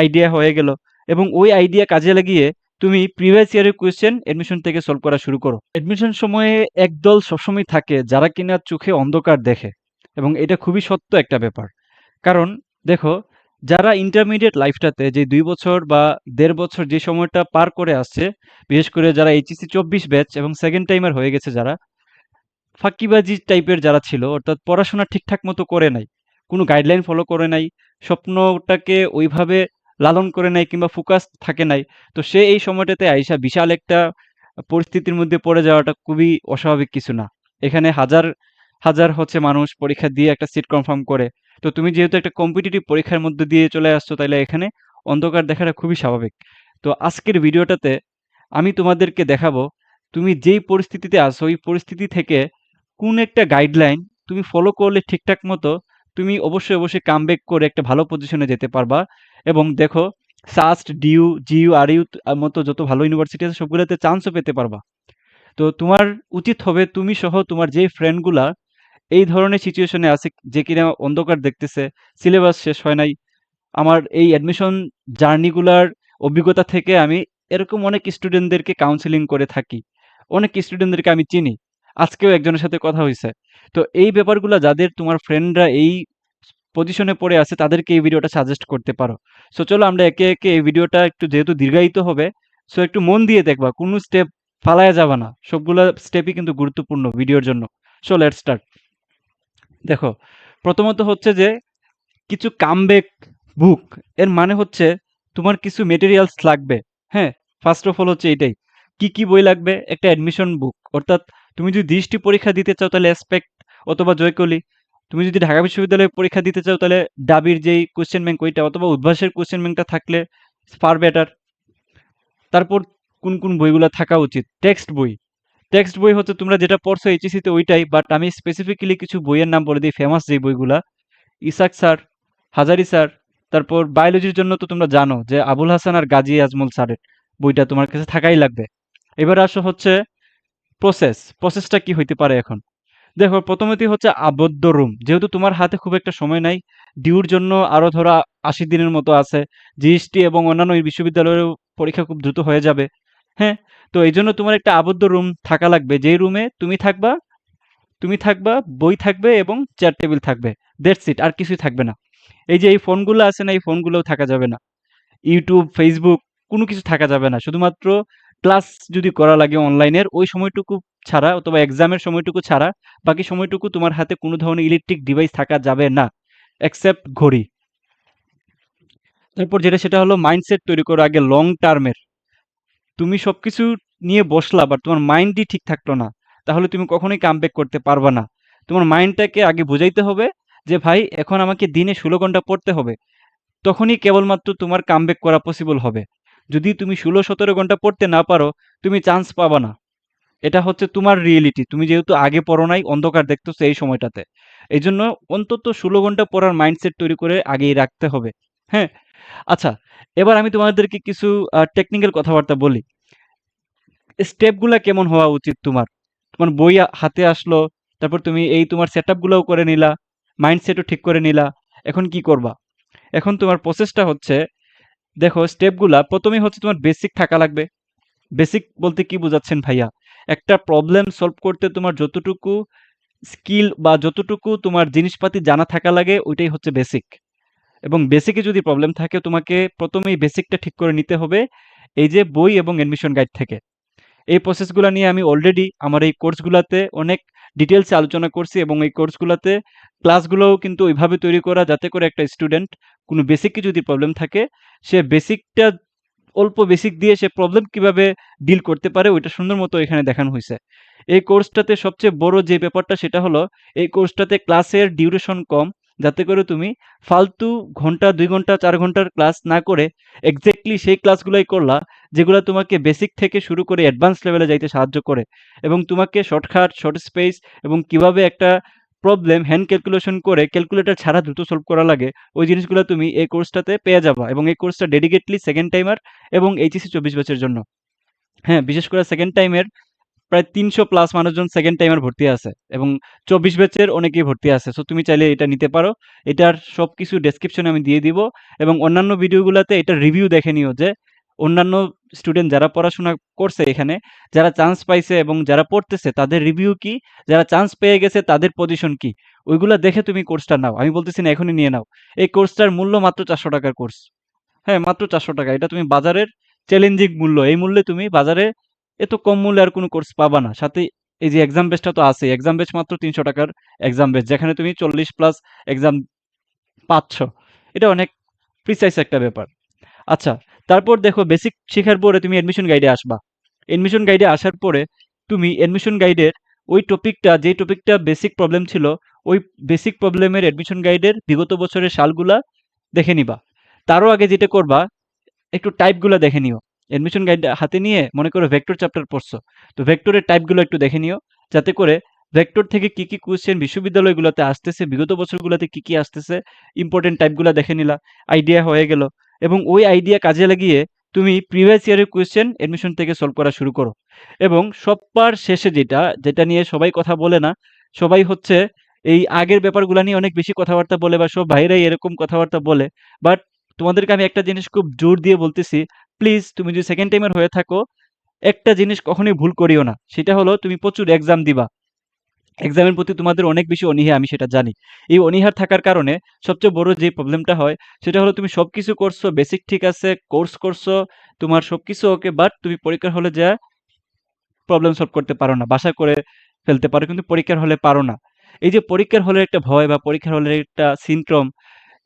Idea হয়ে গেল এবং ওই আইডিয়া কাজে লাগিয়ে তুমি প্রিভিয়াস ইয়ারের কোয়েশ্চেন এডমিশন থেকে সলভ করা শুরু করো। এডমিশন সময়ে একদল সবসময় থাকে যারা কিনা চোখে অন্ধকার দেখে এবং এটা খুবই সত্য একটা ব্যাপার। কারণ দেখো, যারা ইন্টারমিডিয়েট লাইফটাতে যে দুই বছর বা দেড় বছর যে সময়টা পার করে আসছে, বিশেষ করে যারা এইচএসসি চব্বিশ ব্যাচ এবং সেকেন্ড টাইমার হয়ে গেছে যারা, ফাঁকিবাজি টাইপের যারা ছিল, অর্থাৎ পড়াশোনা ঠিকঠাক মতো করে নাই, কোনো গাইডলাইন ফলো করে নাই, স্বপ্নটাকে ওইভাবে লালন করে নাই কিংবা ফোকাস থাকে নাই। তো সে এই সময়টাতে আইসা বিশাল একটা পরিস্থিতির মধ্যে পড়ে যাওয়াটা খুবই অস্বাভাবিক কিছু না। এখানে হাজার হাজার হচ্ছে মানুষ পরীক্ষা দিয়ে একটা সিট কনফার্ম করে। তো তুমি যেহেতু একটা কম্পিটিটিভ পরীক্ষার মধ্যে দিয়ে চলে আসছো তাহলে এখানে অন্ধকার দেখাটা খুবই স্বাভাবিক। তো আজকের ভিডিওটাতে আমি তোমাদেরকে দেখাবো, তুমি যেই পরিস্থিতিতে আসো ওই পরিস্থিতি থেকে কোন একটা গাইডলাইন তুমি ফলো করলে ঠিকঠাক মতো তুমি অবশ্যই অবশ্যই কামব্যাক করে একটা ভালো পজিশনে যেতে পারবা। এবং দেখো SUST DU GU R U মতো যত ভালো ইউনিভার্সিটি আছে, সবগুলোতে চান্সও পেতে পারবা। তো তোমার উচিত হবে, তুমি সহ তোমার যেই ফ্রেন্ডগুলা এই ধরনের সিচুয়েশনে আছে, যে কিনা অন্ধকার দেখতেছে সিলেবাস শেষ হয় নাই, আমার এই অ্যাডমিশন জার্নিগুলার অভিজ্ঞতা থেকে আমি এরকম অনেক স্টুডেন্টদেরকে কাউন্সিলিং করে থাকি। অনেক স্টুডেন্টদেরকে আমি চিনি। আজকেও একজনের সাথে কথা হয়েছে তো এই ব্যাপারগুলো যাদের তোমার ফ্রেন্ডরা এই পজিশনে পড়ে আছে, তাদেরকে এই ভিডিওটা সাজেস্ট করতে পারো। সো চলো আমরা একে একে এই ভিডিওটা একটু যেহেতু দীর্ঘায়িত হবে সো একটু মন দিয়ে দেখবা, কোনো স্টেপ ফালায়া যাবে না। সবগুলো স্টেপই কিন্তু গুরুত্বপূর্ণ ভিডিওর জন্য। সো লেট স্টার্ট দেখো, প্রথমত হচ্ছে যে, কিছু কামব্যাক বুক এর মানে হচ্ছে তোমার কিছু মেটেরিয়ালস লাগবে। হ্যাঁ ফার্স্ট অফ অল হচ্ছে এটাই। কি কি বই লাগবে? একটা অ্যাডমিশন বুক অর্থাৎ তুমি যদি দৃষ্টি পরীক্ষা দিতে চাও তাহলে অ্যাসপেক্ট অথবা জয়কলি, তুমি যদি ঢাকা বিশ্ববিদ্যালয়ে পরীক্ষা দিতে চাও তাহলে ডাবির যেই কোশ্চেন ব্যাংক ওইটা অথবা উদ্ভাসের কোশ্চেন ব্যাংকটা থাকলে ফার বেটার তারপর কোন কোন বইগুলো থাকা উচিত? টেক্সট বই। টেক্সট বই হচ্ছে তোমরা যেটা পড়ছো এইচএসিতে ওইটাই বাট আমি স্পেসিফিক্যালি কিছু বইয়ের নাম বলে দিই ফেমাস যে বইগুলা। ইসাক স্যার, হাজারি স্যার, তারপর বায়োলজির জন্য তো তোমরা জানো যে আবুল হাসান আর গাজী আজমল স্যারের বইটা তোমার কাছে থাকাই লাগবে। এবার আসো হচ্ছে প্রসেস প্রসেসটা কি হইতে পারে এখন? দেখো প্রথমতই হচ্ছে আবদ্ধ রুম যেহেতু তোমার হাতে খুব একটা সময় নাই ডিউর জন্য আরও ধরো আশি দিনের মতো আছে জিএসটি এবং অন্যান্য বিশ্ববিদ্যালয়ের পরীক্ষা খুব দ্রুত হয়ে যাবে হ্যাঁ? তো এই জন্য তোমার একটা আবদ্ধ রুম থাকা লাগবে। যেই রুমে তুমি থাকবা তুমি থাকবা, বই থাকবে এবং চেয়ার টেবিল থাকবে। দ্যাটস সিট আর কিছুই থাকবে না। এই যে এই ফোনগুলো আছে না, এই ফোনগুলোও থাকা যাবে না। ইউটিউব ফেসবুক কোনো কিছু থাকা যাবে না। শুধুমাত্র ক্লাস যদি করা লাগে অনলাইনের, ওই সময়টুকু ছাড়া অথবা এক্সামের সময়টুকু ছাড়া, বাকি সময়টুকু তোমার হাতে কোনো ধরনের ইলেকট্রিক ডিভাইস থাকা যাবে না এক্সেপ্ট ঘড়ি। তারপর যেটা, সেটা হলো মাইন্ডসেট তৈরি করো আগে লং টার্মের তুমি সব কিছু নিয়ে বসলা বাট তোমার মাইন্ডই ঠিক থাকল না। তাহলে তুমি কখনোই কামব্যাক করতে পারবা না। তোমার মাইন্ডটাকে আগে বুঝাইতে হবে যে, ভাই, এখন আমাকে দিনে ষোলো ঘণ্টা পড়তে হবে। তখনই কেবলমাত্র তোমার কামব্যাক করা পসিবল হবে। যদি তুমি ষোলো সতেরো ঘণ্টা পড়তে না পারো, তুমি চান্স পাবা না। এটা হচ্ছে তোমার রিয়েলিটি তুমি যেহেতু আগে পড়ো নাই, অন্ধকার দেখতেছো এই সময়টাতে। এই জন্য অন্তত ষোলো ঘণ্টা পড়ার মাইন্ডসেট তৈরি করে আগেই রাখতে হবে। হ্যাঁ? আচ্ছা এবার আমি তোমাদেরকে কিছু টেকনিক্যাল কথাবার্তা বলি। স্টেপগুলা কেমন হওয়া উচিত তোমার? তোমার বই হাতে আসলো, তারপর তুমি এই তোমার সেট আপগুলোও করে নিলা মাইন্ডসেটও ঠিক করে নিলা। এখন কি করবা? এখন তোমার প্রসেসটা হচ্ছে দেখো স্টেপগুলা প্রথমেই হচ্ছে তোমার বেসিক থাকা লাগবে। বেসিক বলতে কি বোঝাচ্ছেন ভাইয়া? একটা প্রবলেম সলভ করতে তোমার যতটুকু স্কিল বা যতটুকু তোমার জিনিসপাতি জানা থাকা লাগে, ওইটাই হচ্ছে বেসিক এবং বেসিকে যদি প্রবলেম থাকে, তোমাকে প্রথমেই বেসিকটা ঠিক করে নিতে হবে, এই যে বই এবং অ্যাডমিশন গাইড থেকে। এই প্রসেসগুলো নিয়ে আমি অলরেডি আমার এই কোর্সগুলোতে অনেক ডিটেলসে আলোচনা করছি এবং এই কোর্সগুলোতে ক্লাসগুলোও কিন্তু ওইভাবে তৈরি করা যাতে করে একটা স্টুডেন্ট কোনো বেসিকে যদি প্রবলেম থাকে, সে বেসিকটা অল্প বেসিক দিয়ে সে প্রবলেম কীভাবে ডিল করতে পারে ওইটা সুন্দর মতো এখানে দেখানো হয়েছে। এই কোর্সটাতে সবচেয়ে বড় যে ব্যাপারটা সেটা হলো, এই কোর্সটাতে ক্লাসের ডিউরেশন কম যাতে করে তুমি ফালতু ঘণ্টা, দুই ঘণ্টা, চার ঘণ্টার ক্লাস না করে এক্স্যাক্টলি সেই ক্লাসগুলোই করলা, যেগুলো তোমাকে বেসিক থেকে শুরু করে অ্যাডভান্স লেভেলে যাইতে সাহায্য করে এবং তোমাকে শর্টকাট শর্ট স্পেস এবং কীভাবে একটা প্রবলেম হ্যান্ড ক্যালকুলেশন করে ক্যালকুলেটর ছাড়া দ্রুত সলভ করা লাগে, ওই জিনিসগুলো তুমি এই কোর্সটাতে পেয়ে যাবা এবং এই কোর্সটা ডেডিকেটলি সেকেন্ড টাইমার এবং এইচএসি চব্বিশ বছরের জন্য। হ্যাঁ বিশেষ করে সেকেন্ড টাইমের প্রায় ৩০০ প্লাস মানুষজন সেকেন্ড টাইমের ভর্তি আছে এবং ২৪ ব্যাচের অনেকেই ভর্তি আছে। সো তুমি চাইলে এটা নিতে পারো। এটার সব কিছু ডেসক্রিপশনে আমি দিয়ে দিব এবং অন্যান্য ভিডিওগুলোতে এটার রিভিউ দেখে নিও যে অন্যান্য স্টুডেন্ট যারা পড়াশোনা করছে এখানে, যারা চান্স পাইছে এবং যারা পড়তেছে তাদের রিভিউ কি? যারা চান্স পেয়ে গেছে তাদের পজিশন কি? ওইগুলা দেখে তুমি কোর্সটা নাও। আমি বলতেছি না এখনই নিয়ে নাও। এই কোর্সটার মূল্য মাত্র চারশো টাকার কোর্স। হ্যাঁ, মাত্র চারশো টাকা। এটা তুমি বাজারের চ্যালেঞ্জিং মূল্য। এই মূল্যে তুমি বাজারে এত কম মূল্যে আর কোনো কোর্স পাবা না। সাথে এই যে এক্সাম বেসটা তো আছেই। এক্সাম বেস মাত্র তিনশো টাকার এক্সাম বেস। যেখানে তুমি ৪০ প্লাস এক্সাম পাচ্ছ। এটা অনেক প্রিসাইজ একটা ব্যাপার। আচ্ছা, তারপর দেখো বেসিক শেখার পরে তুমি অ্যাডমিশন গাইডে আসবা। অ্যাডমিশন গাইডে আসার পরে তুমি অ্যাডমিশন গাইডের ওই টপিকটা যেই টপিকটা বেসিক প্রবলেম ছিল, ওই বেসিক প্রবলেমের অ্যাডমিশন গাইডের বিগত বছরের সালগুলা দেখে নিবা। তারও আগে যেটা করবা, একটু টাইপগুলা দেখে নিও। অ্যাডমিশন গাইড হাতে নিয়ে মনে করো ভেক্টর চ্যাপ্টার পড়ছো। তো ভেক্টরের টাইপগুলো একটু দেখে নিও। যাতে করে ভেক্টর থেকে কি, কি কোয়েশ্চেন বিশ্ববিদ্যালয়গুলোতে আসতেছে, বিগত বছরগুলোতে কি, কি আসতেছে, ইম্পোর্টেন্ট টাইপগুলা দেখে নিলা। আইডিয়া হয়ে গেল এবং ওই আইডিয়া কাজে লাগিয়ে তুমি প্রিভিয়াস ইয়ারের কোয়েশ্চেন অ্যাডমিশন থেকে সলভ করা শুরু করো। এবং সব্বার শেষে যেটা, যেটা নিয়ে সবাই কথা বলে না, সবাই হচ্ছে এই আগের ব্যাপারগুলা নিয়ে অনেক বেশি কথাবার্তা বলে বা সব ভাইরাই এরকম কথাবার্তা বলে। বাট তোমাদেরকে আমি একটা জিনিস খুব জোর দিয়ে বলতেছি, প্লিজ তুমি যদি সেকেন্ড টাইমের হয়ে থাকো, একটা জিনিস কখনোই ভুল করিও না। সেটা হলো তুমি প্রচুর এক্সাম দিবা। এক্সামের প্রতি তোমাদের অনেক বেশি অনীহা আমি সেটা জানি। এই অনীহা থাকার কারণে সবচেয়ে বড় যে প্রবলেমটা হয়, সেটা হলো তুমি সব কিছু করছ, বেসিক ঠিক আছে, কোর্স করছ, তোমার সব কিছু ওকে বাট তুমি পরীক্ষার হলে যা প্রবলেম সলভ করতে পারো না। বাসা করে ফেলতে পারো কিন্তু পরীক্ষার হলে পারো না। এই যে পরীক্ষার হলের একটা ভয় বা পরীক্ষার হলের একটা সিনড্রোম,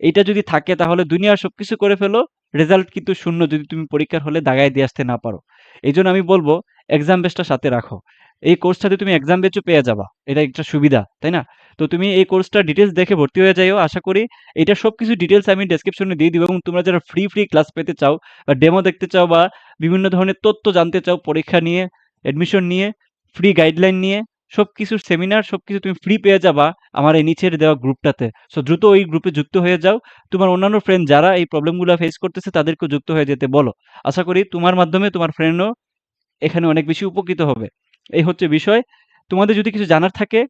এইটা যদি থাকে তাহলে দুনিয়ার সবকিছু করে ফেলো, রেজাল্ট কিন্তু শূন্য যদি তুমি পরীক্ষার হলে দাগায় দিয়ে আসতে না পারো। এইজন্য আমি বলব এক্সাম বেসটা সাথে রাখো। এই কোর্সটাতে তুমি এক্সাম বেচও পেয়ে যাবা। এটা একটা সুবিধা, তাই না? তো তুমি এই কোর্সটার ডিটেলস দেখে ভর্তি হয়ে যাইও। আশা করি এটা সব কিছু ডিটেলস আমি ডেসক্রিপশনে দিয়ে দিব এবং তোমরা যারা ফ্রি, ফ্রি ক্লাস পেতে চাও বা ডেমো দেখতে চাও বা বিভিন্ন ধরনের তথ্য জানতে চাও পরীক্ষা নিয়ে, অ্যাডমিশন নিয়ে, ফ্রি গাইডলাইন নিয়ে, সবকিছুর সেমিনার সব কিছু তুমি ফ্রি পেয়ে যাবা আমার এই নিচের দেওয়া গ্রুপটাতে। সো দ্রুত ওই গ্রুপে যুক্ত হয়ে যাও। তোমার অন্যান্য ফ্রেন্ড যারা এই প্রবলেমগুলো ফেস করতেছে, তাদেরকেও যুক্ত হয়ে যেতে বলো। আশা করি তোমার মাধ্যমে তোমার ফ্রেন্ডও এখানে অনেক বেশি উপকৃত হবে। এই হচ্ছে বিষয়। তোমাদের যদি কিছু জানার থাকে